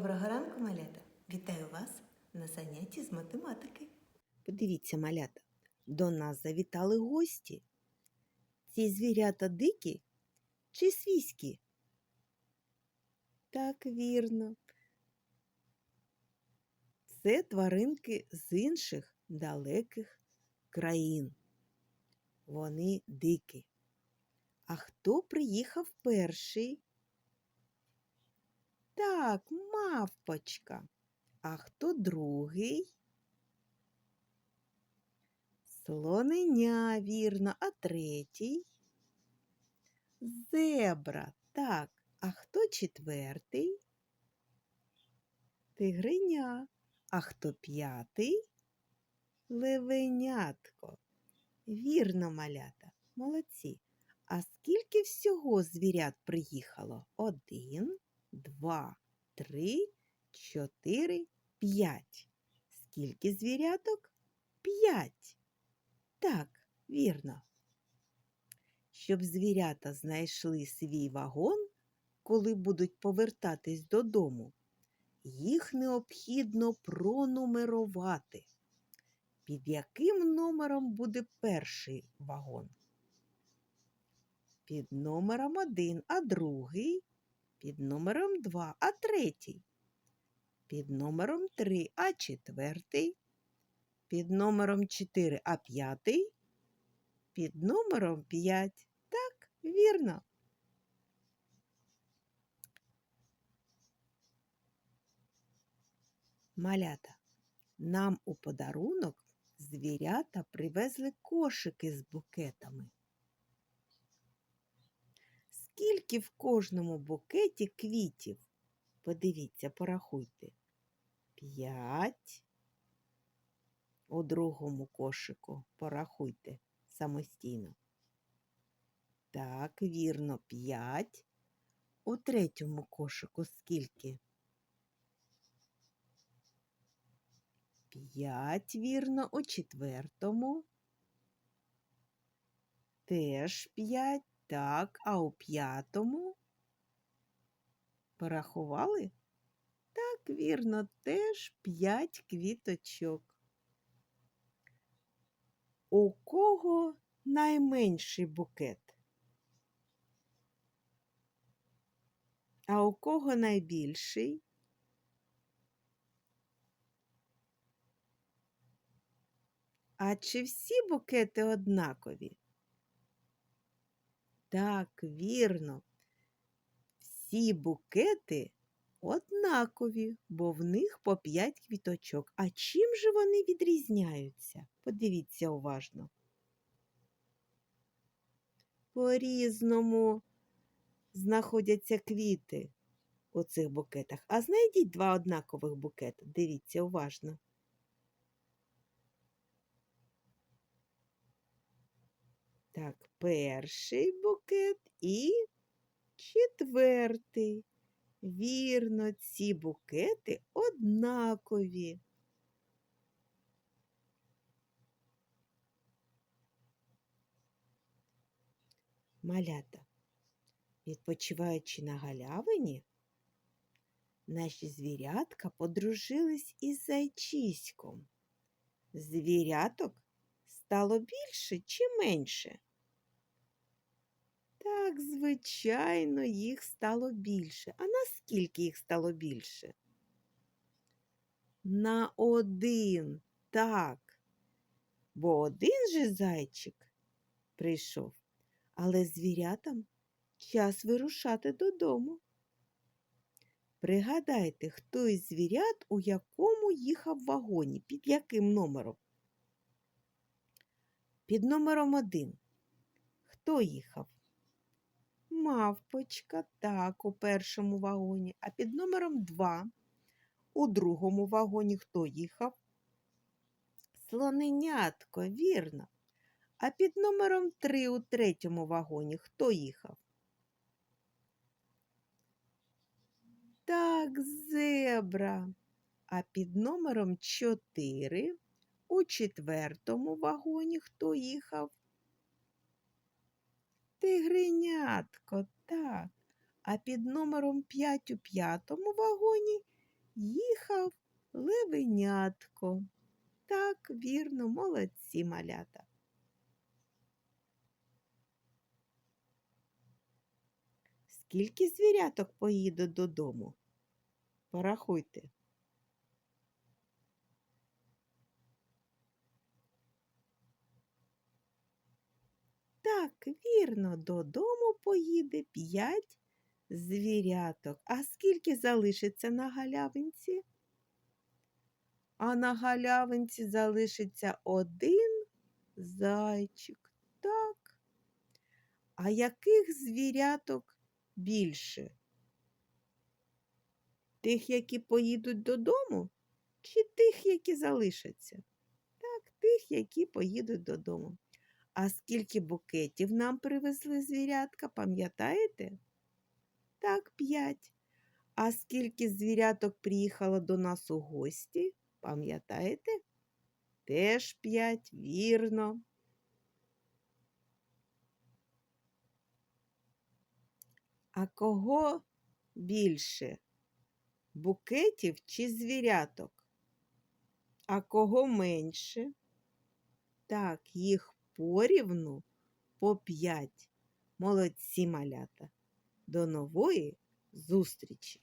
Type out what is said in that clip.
Доброго ранку, малята! Вітаю вас на занятті з математики. Подивіться, малята, до нас завітали гості. Ці звірята дикі чи свійські? Так, вірно. Це тваринки з інших далеких країн. Вони дикі. А хто приїхав перший? Так, мавпочка. А хто другий? Слоненя, вірно, а третій? Зебра, так. А хто четвертий? Тигриня. А хто п'ятий? Левенятко. Вірно, малята, молодці. А скільки всього звірят приїхало? Один, два, три, чотири, п'ять. Скільки звіряток? П'ять. Так, вірно. Щоб звірята знайшли свій вагон, коли будуть повертатись додому, їх необхідно пронумерувати. Під яким номером буде перший вагон? Під номером один, а другий під номером 2, а третій. Під номером 3, а четвертий. Під номером 4, а п'ятий. Під номером 5. Так, вірно. Малята, нам у подарунок звірята привезли кошики з букетами. Скільки в кожному букеті квітів? Подивіться, порахуйте. П'ять. У другому кошику порахуйте самостійно. Так, вірно, п'ять. У третьому кошику скільки? П'ять, вірно, у четвертому. Теж п'ять. Так, а у п'ятому порахували? Так, вірно, теж п'ять квіточок. У кого найменший букет? А у кого найбільший? А чи всі букети однакові? Так, вірно. Всі букети однакові, бо в них по п'ять квіточок. А чим же вони відрізняються? Подивіться уважно. По-різному знаходяться квіти у цих букетах. А знайдіть два однакових букети. Дивіться уважно. Так, перший букет і четвертий. Вірно, ці букети однакові. Малята, відпочиваючи на галявині, наші звірятка подружились із зайчиськом. Звіряток стало більше чи менше? Так, звичайно, їх стало більше. А наскільки їх стало більше? На один, так. Бо один же зайчик прийшов, але звірятам час вирушати додому. Пригадайте, хто із звірят у якому їхав вагоні, під яким номером? Під номером один. Хто їхав? Мавпочка, так, у першому вагоні, а під номером два. У другому вагоні хто їхав? Слоненятко, вірно. А під номером три у третьому вагоні хто їхав? Так, зебра. А під номером чотири у четвертому вагоні хто їхав? Тигренятко, так. А під номером 5 у п'ятому вагоні їхав левенятко. Так, вірно, молодці малята. Скільки звіряток поїдуть додому? Порахуйте. Так, вірно, додому поїде п'ять звіряток. А скільки залишиться на галявинці? А на галявинці залишиться один зайчик. Так. А яких звіряток більше? Тих, які поїдуть додому, чи тих, які залишаться? Так, тих, які поїдуть додому. А скільки букетів нам привезли звірятка, пам'ятаєте? Так, п'ять. А скільки звіряток приїхало до нас у гості, пам'ятаєте? Теж п'ять, вірно. А кого більше? Букетів чи звіряток? А кого менше? Так, їх порівну по п'ять. Молодці малята. До нової зустрічі!